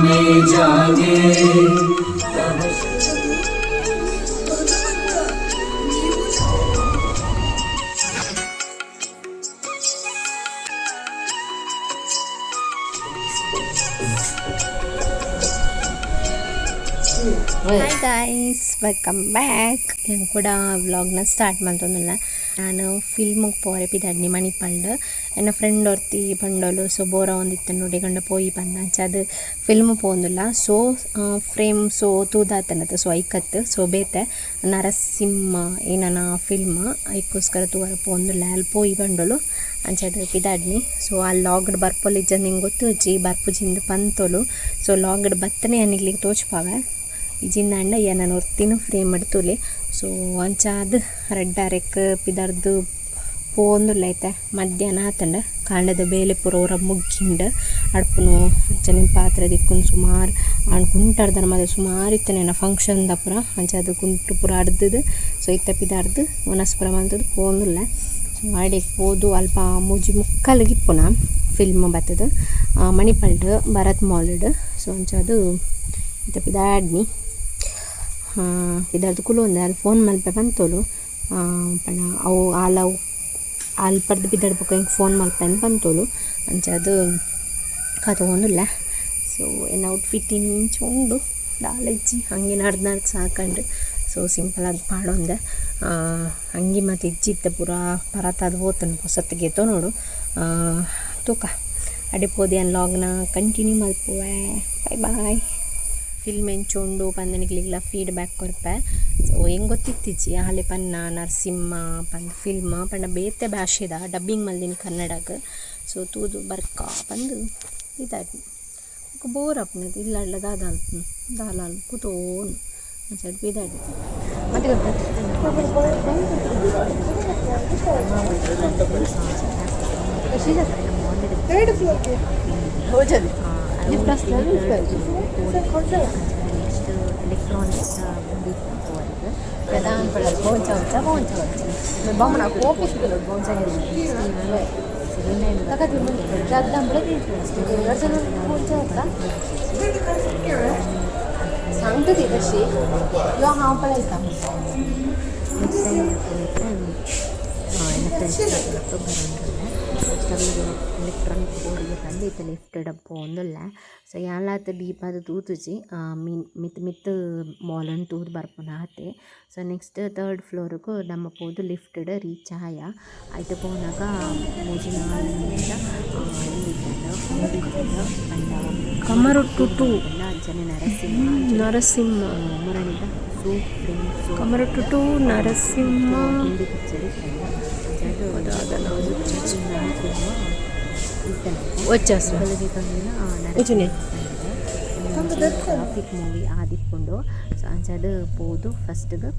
में जागे hi guys welcome back ನಾನು ಕೂಡ ವ್ಲಾಗ್ನ ಸ್ಟಾರ್ಟ್ ಮಾಡ್ತೊಂದಿಲ್ಲ ನಾನು ಫಿಲ್ಮಿಗೆ ಪೋರೆ ಪಿದಾಡ್ನಿ ಮಣಿಪಂಡ್ ಎನ್ನ ಫ್ರೆಂಡ್ ಒರ್ತಿ ಪಂಡೋಲು ಸೊ ಬೋರ ಒಂದಿತ್ತು ಗಂಡ ಪೋಯಿ ಪಂದ. ಅದು ಫಿಲ್ಮ್ ಪೋಂದಿಲ್ಲ ಸೊ ಫ್ರೇಮ್ ಸೊ ತೂದಾತನತ ಸೊ ಐಕತ್ತು ಸೊ ಬೇತೆ. ನರಸಿಂಹ ಏನನ ಫಿಲ್ಮ್ ಐಕೋಸ್ಕರ ತೂವರ ಪೋಂದಿಲ್ಲ ಅಲ್ಲಿ ಪೋಯಿ ಬಂಡೋಳು ಅಂಚಾದ ಪಿದಾಡ್ನಿ ಸೊ ಆ ಲಾಗ್ಡ್ ಬರ್ಪೊಲಿಜ್ಜ ನಿಂಗೆ ಗೊತ್ತು? ಜಿ ಬರ್ಪುಜಿಂದ ಪಂತೋಲು. ಸೊ ಲಾಗ್ಡ್ ಬತ್ತನೆ ಅನಿಗ್ಲಿಗೆ ತೋಚ್ಪಾವೆ ಇಜಿಂದಾಂಡ ಏನ ಒರ್ತಿನೂ ಫ್ರೇಮ್ ಮಾಡ್ತೂಲೆ ಸೊ ಅಂಚಾದ ರೆಡ್ ಅರೆಕ್ ಪಿದರ್ದು ಪೋಂದುಲ್ಲ ಐತೆ. ಮಧ್ಯಾಹ್ನ ಆತಂಡ ಕಾಂಡದ ಬೇಲೆ ಪೂರ ಅವರ ಮುಗ್ಗಿಂಡ ಅಡ್ಪುನು ദിക്കും ಪಾತ್ರೆ ആണ് ಸುಮಾರು മതി സുമാർ ಮದ ಸುಮಾರು ಇತ್ತನೇನ ಫಂಕ್ಷನ್ ದಪುರ ಅಂಚದು ಕುಂಟು ಪೂರ ಅರ್ದದು ಸೊ ಇತ್ತ ಪಿದಾರ್ದು ಮನಸ್ಪುರ ಮಂತದ್ದು ಪೋಂದುಲ್ಲ. ಸೊ ಆಡಿಗೆ ಹೋದು ಅಲ್ಪ ಮೂಜಿ ಮುಕ್ಕಲ್ಗಿಪ್ಪುನ ಫಿಲ್ಮ್ ಬತ್ತದು. ಮಣಿಪಲ್ಡ್ ಭರತ್ ಮಾಲ್ಡ್. ಸೊ ಅಂಚದು ಇತ್ತ ಪಿದಾಡ್ನಿ. ಇದರದ್ದು ಕುಲೊಂದೆ ಅಲ್ಲಿ ಫೋನ್ ಮಲ್ಪೆ ಬಂತೋಲು. ಪಂಡ ಅವು ಆಲವು ಆಲ್ ಪಡೆದು ಬಿದ್ದಾಡ್ ಬೊಕ ಹಿಂಗೆ ಫೋನ್ ಮಲ್ಪೆ ಅಂತ ಬಂತೋಲು. ಅಂಚದು ಕತ್ಕೊಂಡಿಲ್ಲ ಸೊ ಏನು ಔಟ್ಫಿಟ್ ಫಿಟ್ಟಿನ ಉಂಡು. ದಾಲೆಜ್ಜಿ ಹಂಗೆ ನಡ್ದು ನಡ್ದು ಸಾಕಂಡು. ಸೊ ಸಿಂಪಲ್ ಅದು ಪಾಡೊಂದೆ ಹಂಗೆ ಮತ್ತು ಇಜ್ಜಿತ್ತ ಪೂರ ಪರತಾದ ಹೋತನು ಹೊಸತ್ತಿಗೆ ನೋಡು. ತೂಕ. ಅಡಿಪೋದಿ ಅನ್ಲಾಗ್ನ ಕಂಟಿನ್ಯೂ ಮಲ್ಪುವೆ ಬಾಯ್ ಬಾಯ್ ಫಿಲ್ಮ್ ಎಂಚೊಂಡು ಪಂದನಿಗ್ಲಿಗ್ಲ ಫೀಡ್ಬ್ಯಾಕ್ ಕೊರ್ಪೆ. ಸೊ ಹೆಂಗೆ ಗೊತ್ತಿತ್ತಿಜ್ಜಿ? ಹಳೆ ಪನ್ನ ನರಸಿಂಹ ಪಂದ್ ಫಿಲ್ಮ್ ಪಂಡ ಬೇತೆ ಭಾಷೆದ ಡಬ್ಬಿಂಗ್ ಮಲ್ದಿನಿ ಕನ್ನಡಕ್ಕೆ ಸೊ ತೂದು ಬರ್ಕ ಪಂದು ಇದಾಯ್ತು. ಬೋರ್ ಅಪ್ನದು ಇಲ್ಲ ದಾದಾಲ್ ದಾಲಾಲ್ ಕುತೋನ್ ಅಂಚಡ್ ಬಿದಾಡಿ ಮತ್ತೆ ಲಿಫ್ಟ್ ನೆಕ್ಸ್ಟ್ ಎಲೆಕ್ಟ್ರಾನಿಕ್ಸ್ ಬಂದಿತ್ತು ಅವರಿಗೆ ಪ್ರಧಾನ ಪಡಲು ಬೋಂಚ ಹೊಂಚ ಬೋಂಚ ಹೊಂಚ ಬೊಮ್ಮನ ಕೋಪಿಸ್ಗಳು ಬೋಂಚ सांगते तशी किंवा हांव पळयता नेक्स्ट टायम എൻ്റെ ഫ്രണ്ട്സിനൊക്കെ ಬರೋಂಗಿಲ್ಲ ಎಲೆಕ್ಟ್ರಾನಿಕ್ ಬೋರ್ಡ್ಗೆ ತಂದು ಇತ್ತ ಲಿಫ್ಟ್ ಡಪ್ಪ ಒಂದಿಲ್ಲ ಸೊ ಯಾಲಾತ ಡೀಪ್ ಅದು ತೂತುಜಿ ಮೀನ್ ಮಿತ್ ಮಿತ್ ಮಾಲನ್ ತೂದು ಬರ್ಪುನ ಹತ್ತೆ ಸೊ ನೆಕ್ಸ್ಟ್ ತರ್ಡ್ ಫ್ಲೋರ್ಗೂ ನಮ್ಮ ಪೋದು ಲಿಫ್ಟೆಡ್ ರೀಚ್ ಆಯ ಆಯ್ತು ಪೋನಾಗ ಮೂಜಿನ Kamarottu to Anjane Narasimha Narasimha ಮುರಣಿದ soup Kamarottu to Narasimha Hindi picture ವಚ್ಚನೆ traffic movie ಆದಿಪ್ಪುಂಡು ಸೊ ಅಂಚಾದ ಪೋದು ಫಸ್ಟ್ಗೆ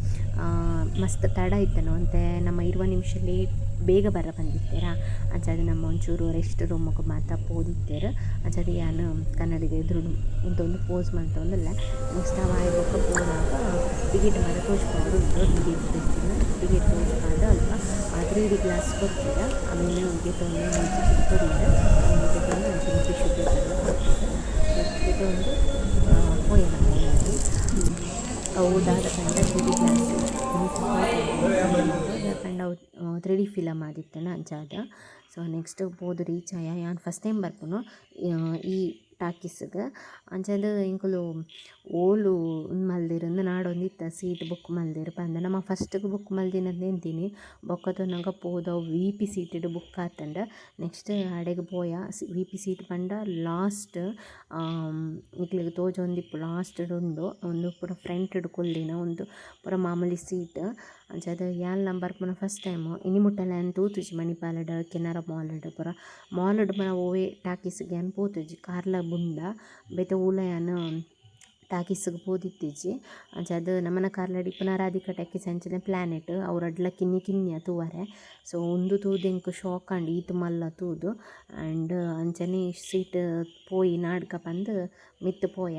ಮಸ್ತ್ ತಡ ಇತ್ತನು ಅಂತೆ ನಮ್ಮ ಇರುವ ನಿಮಿಷಲ್ಲಿ ಬೇಗ ಬರ ಬಂದಿತ್ತೇರ ಅಂಚಾದ ನಮ್ಮ ಒಂಚೂರು ರೆಸ್ಟ್ ರೂಮಗೆ ಮಾತ್ರ ಪೋದಿತ್ತೇರು ಅಂಚಾದ ಯಾನು ಕನ್ನಡಿಗೆ ಎದುರು ಇಂಥೊಂದು ಪೋಸ್ ಮಾಡ್ತಂದಲ್ಲ ನೆಕ್ಸ್ಟ್ ಅವ ಇವಾಗ ಪೋನಾಗ ಟಿಕೆಟ್ ಮಾರ ತೋರಿಸ್ಕೊಂಡು ಟಿಕೆಟ್ ಟಿಕೆಟ್ ತೋರಿಸ್ಕೊಂಡ ಅಲ್ಪ ತ್ರೀ ಡಿ ಗ್ಲಾಸ್ ಕೊಡ್ತೀರ ಆಮೇಲೆ ಅವ್ರಿಗೆ ತೊಂದರೆ ಕೊಡಿದ್ರೆ ಅವ್ರಿಗೆ ತೊಂದರೆ ಮುಂಚೆ ಶುದ್ಧ ಇದೊಂದು ಹೋಯ್ ಹೌದಾದ ಕಂಡ ತ್ರೀ ಡಿ ಗ್ಲಾಸ್ ಕಂಡ ತ್ರೀ ಡಿ ಫಿಲಮ್ ಆದಿತ್ತನ ಅಂಚಾದ ಸೊ ನೆಕ್ಸ್ಟ್ ಬೋದು ರೀಚ್ ಆಯ ಯಾನ್ ಫಸ್ಟ್ ಟೈಮ್ ಬರ್ಪುನು ಈ ಟಾಕೀಸ್ಗೆ. ಅಂಚಂದು ಇಂಕುಲು ಓಲು ಮಲ್ದಿರಂದು ನಾಡೊಂದಿತ್ತ ಸೀಟ್ ಬುಕ್ ಮಲ್ದಿರು ಪಂದ ನಮ್ಮ ಫಸ್ಟ್ಗೆ ಬುಕ್ ಮಲ್ದಿನ ಎಂತೀನಿ ಬೊಕ್ಕದ ನಂಗೆ ಪೋದ ವಿ ಪಿ ಸೀಟಿಡ್ ಬುಕ್ ಆತಂಡ. ನೆಕ್ಸ್ಟ್ ಅಡೆಗೆ ಪೋಯ ವಿ ಪಿ ಸೀಟ್ ಪಂಡ ಲಾಸ್ಟ್ ಇಕ್ಲಿಗೆ ತೋಜೊಂದಿಪ್ಪು ಲಾಸ್ಟ್ ಉಂಡು ಒಂದು ಪೂರ ಫ್ರಂಟ್ ಹಿಡ್ಕೊಳ್ಳಿನ ಒಂದು ಪೂರ ಮಾಮೂಲಿ ಸೀಟ್. ಅಂಚದ ಯಾಲ್ ನಂಬರ್ ಪುನ ಫಸ್ಟ್ ಟೈಮ್ ಇನಿ ಮುಟ್ಟಲೆ ಅಂತ ತೂತುಜಿ ಮಣಿಪಾಲಡ್, ಕೆನರ ಮಾಲ್ಡ್ ಪೂರ. ಮಾಲ್ಡ್ ಪುನ ಓವೆ ಟಾಕೀಸ್ಗೆ ಅನ್ ಪೋತುಜಿ ಕಾರ್ಲ ಬುಂಡ, ಬೆತೆ ಊಲಯನ್ ಪೋದಿತ್ತಿಜಿ ಪೋದಿತ್ತಿಜ್ಜಿ. ನಮನ ಕಾರ್ಲಡ್ ಕಾರ್ಲಡಿ ಪುನರಾಧಿಕ ಟಾಕೀಸ್ ಅಂಚನೆ ಪ್ಲಾನೆಟ್ ಅವ್ರ ಅಡ್ಲ ಕಿನ್ನಿ ಕಿನ್ನಿಯ ತೂವರೆ ಸೊ ಉಂದು ತೂದೆಂಕ್ ಶಾಕ್ ಅಂಡ್ ಈತ್ ಮಲ್ಲ ತೂದು. ಆ್ಯಂಡ್ ಅಂಚನೆ ಸೀಟ್ ಪೋಯಿ ನಾಡ್ಕ ಪಂದ್ ಮಿತ್ತ್ ಪೋಯ.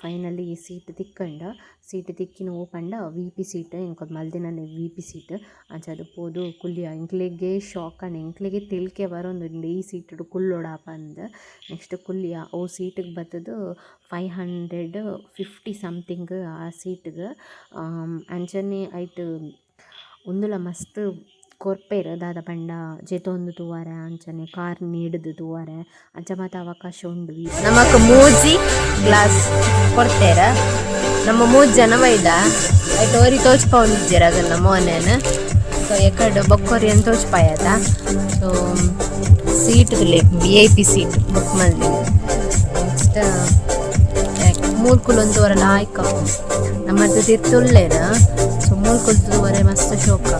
ಫೈನಲಿ ಸೀಟ್ ತಿಕ್ಕಂಡ. ಸೀಟ್ ತಿಕ್ಕಿನ ಓಪಂಡ ಪಂಡ ವಿ ಪಿ ಸೀಟ್ ಇಂಕ ಮಲ್ದಿನನೆ ವಿ ಪಿ ಸೀಟ್ ಅಂಚಾದ್ ಪೋದು, ಕುಲ್ಯ, ಎಂಕ್ಲೆಗೆ ಶಾಕ್ ಆಂಡ್ ಎಂಕ್ಲೆಗೆ ತಿಲ್ಕೆ ಬರೊಂದುಂಡು ಈ ಸೀಟ್ ಕುಲ್ಲೊಡಪ್ಪ ಅಂದ. ನೆಕ್ಸ್ಟ್ ಕುಲ್ಯ, ಓ ಸೀಟಿಗೆ ಬತ್ತುದು ಫೈವ್ ಹಂಡ್ರೆಡ್ ಫಿಫ್ಟಿ ಸಮ್ಥಿಂಗ್ ಆ ಸೀಟ್ಗ್ ಅಂಚನೆ ಐಟ್ ಉಂದುಲ ಮಸ್ತ್ ಕೊರ್ಪೆರ್ ದಾದ ಪಂಡ ಜೆತೊಂದು ತೂವರೆ, ಅಂಚನೆ ಕಾರ್ ನೀಡ್ದ್ ತೂವರೆ ಅಂಚ ಮಾತ ಅವಕಾಶ ಉಂಡು. ನಮಕ್ ಮೂಜಿ ಗ್ಲಾಸ್ ಕೊಡ್ತೇರ. ನಮ್ಮ ಮೂಜ್ ಜನ ವೈದ ಐಟ್ ಓರಿ ತೋಚ್ಪವೊಂದಿಜ್ಜೆರ್ ಅದನ್ನ ಮೋನೇನ. ಸೊ ಎಕಡ್ ಬೊಕ್ಕೋರಿ ಅಂತ ತೋಚ್ಪಾಯದ so seat V I P seat book ಮಲ್ದಿ next ಮೂರ್ಕುಲು ಒಂದುವರೆ ಲಾಯ್ಕ ನಮ್ಮದು ತಿರ್ತುಳ್ಳೇನ ಸೊ ಮೂರ್ಕುಲ್ ತೂವರೆ ಮಸ್ತ್ ಶೋಕ.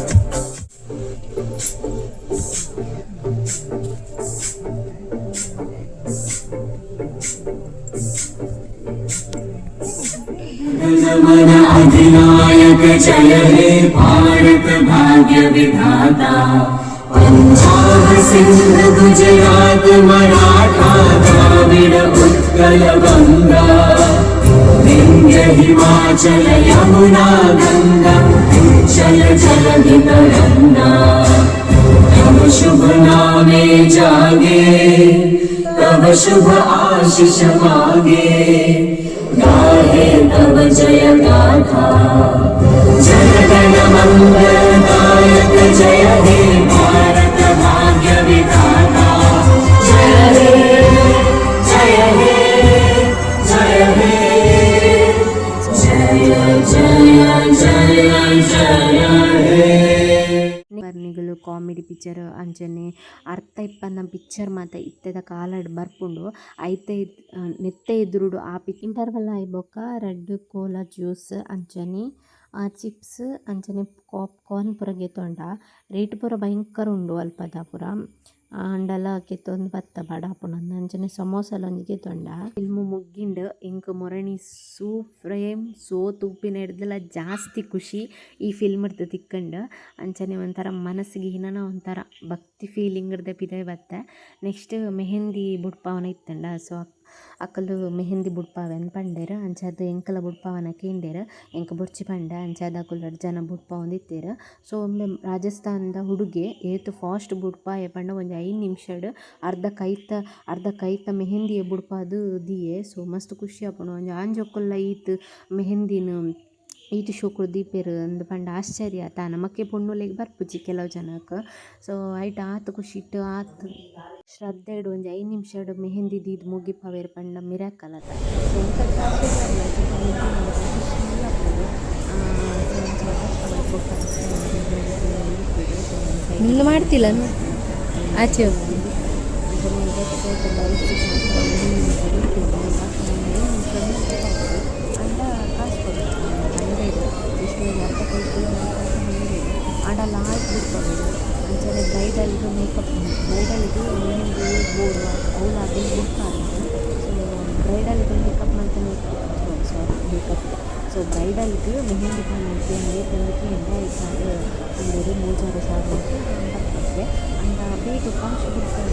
अधिनायक जय हे भारत भाग्य विधाता। पंजाब सिंध गुजरात मराठा द्राविड उत्कल गंगा हिमाचल शुभ आशिष मांगे। गाहे तब जय गाथा। जनगण आशिषागे जय हे भारत भाग्य विधाता। जय हे जय हे जय हे। जय जय जय जय जय। ಕಾಮಿಡಿ ಪಿಕ್ಚರ್ ಅಂಚನೆ ಅರ್ಥ ಇಪ್ಪಂದ ಪಿಕ್ಚರ್ ಮಾತ ಇತ್ತೆದ ಕಾಲಡ್ ಬರ್ಪುಂಡು ಐತೆ ಇದ್- ಆ, ನೆತ್ತೆ ಎದುರುಡು ಆ ಪಿಕ್ ಇಂಟರ್ವಲ್ ಆಯ್ಬೊಕ್ಕ ರೆಡ್ ಕೋಲಾ ಜ್ಯೂಸ್ ಅಂಚನೆ ಆ ಚಿಪ್ಸ್ ಅಂಚನೆ ಪಾಪ್ಕಾರ್ನ್ ಪೂರ ಗೆತೊಂಡ ರೇಟ್ ಪೂರ ಭಯಂಕರ ಉಂಡು ಅಲ್ಪದ ಪೂರ ಅಂಡಲ ಕಿತ್ತೊಂದು ಬತ್ತ ಬಡ ಅಂಚನೆ ಸಮೋಸಲ ಒಂಜಿ ತೊಂಡ. ಫಿಲ್ಮ್ ಮುಗ್ಗಿಂಡ್ ಇಂಕ್ ಮೊರಣಿ ಸೂ ಫ್ರೇಮ್ ಸೋ ತೂಪಿನ ಹಿಡ್ದಲ್ಲ ಜಾಸ್ತಿ ಖುಷಿ ಈ ಫಿಲ್ಮ್ ಇರ್ತದೆ ತಿಕ್ಕಂಡು. ಅಂಚನೆ ಒಂಥರ ಮನಸ್ಸಿಗೆ ಏನನ ಒಂಥರ ಭಕ್ತಿ ಫೀಲಿಂಗ್ ಇರ್ದೆ ಪಿದೆ ಬತ್ತೆ ನೆಕ್ಸ್ಟ್ ಮೆಹಂದಿ ಬುಡ್ಪಾವನ ಇತ್ತಂಡ. ಸೊ ಅಕ್ಕಲು ಮೆಹಂದಿ ಬುಡ್ಪಾವೆನ್ ಪಂಡೆರ್ ಅಂಚಾದ್ ಎಂಕಲ ಬುಡ್ಪಾವನ ಕೇಂದೆರ್ ಎಂಕ ಬೊರ್ಚಿ ಪಂಡ ಅಂಚಾದ್ ಅಕುಲು ಜನ ಬುಡ್ಪಾವೊಂದು ಇತ್ತೆರ್. ಸೊ ಒಮ್ಮೆ ರಾಜಸ್ಥಾನದ ಹುಡುಗೆ ಏತ್ ಫಾಸ್ಟ್ ಬುಡ್ಪಾಯೆ ಪಂಡ ಒಂಜಿ ಐದು ನಿಮಿಷಡ್ ಅರ್ಧ ಕೈತ ಅರ್ಧ ಕೈತ ಮೆಹಂದಿಯ ಬುಡ್ಪಾದ್ ದಿಯೆ. ಸೊ ಮಸ್ತ್ ಖುಷಿ ಆಪುಂಡು. ಒಂಜಿ ಆಂಜೊಕ್ಕುಲ್ಲ ಈತ್ ಮೆಹಂದಿನ್ ಈತ್ ಶುಕ್ರ ದೀಪೆರ್ ಅಂದ್ ಪಂಡ ಆಶ್ಚರ್ಯ. ಆತ ನಮಕ್ಕೆ ಪೊಣ್ಣುಲೆಗ್ ಬರ್ಪುಜಿ ಕೆಲವು ಜನಕ್. ಸೊ, ಐಟ್ ಆತ್ ಖುಷಿಟ್ ಶ್ರದ್ಧೆ ಶ್ರದ್ಧೆಡ್ ಒಂಜಿ ಐದು ನಿಮಿಷಡ್ ಮೆಹಂದಿ ದೀದ್ ಮುಗಿಪವೆರ್ ಪಂಡ ಮಿರಾಕಲ್ ಆತ. ನಿಂದು ಮಾಡ್ತಿಲ್ಲ ಆಚೆ ಮೇಕಪ್ ಸೊ ಬ್ರೈಡಲ್ಗೆ ಮೆಹಂದಿ ಕಾಣಿಕೆ ನೇತಂದಕ್ಕೆ ಎಂಡ ಇದ್ದಾರೆ ಒಂದು ಮೂಜಾರು ಸಾವಿರ ಬರ್ತದೆ ಅಂದ ಬೇಗ ಫಾಸ್ಟ್ ಬಿಡ್ಕೊಂಡು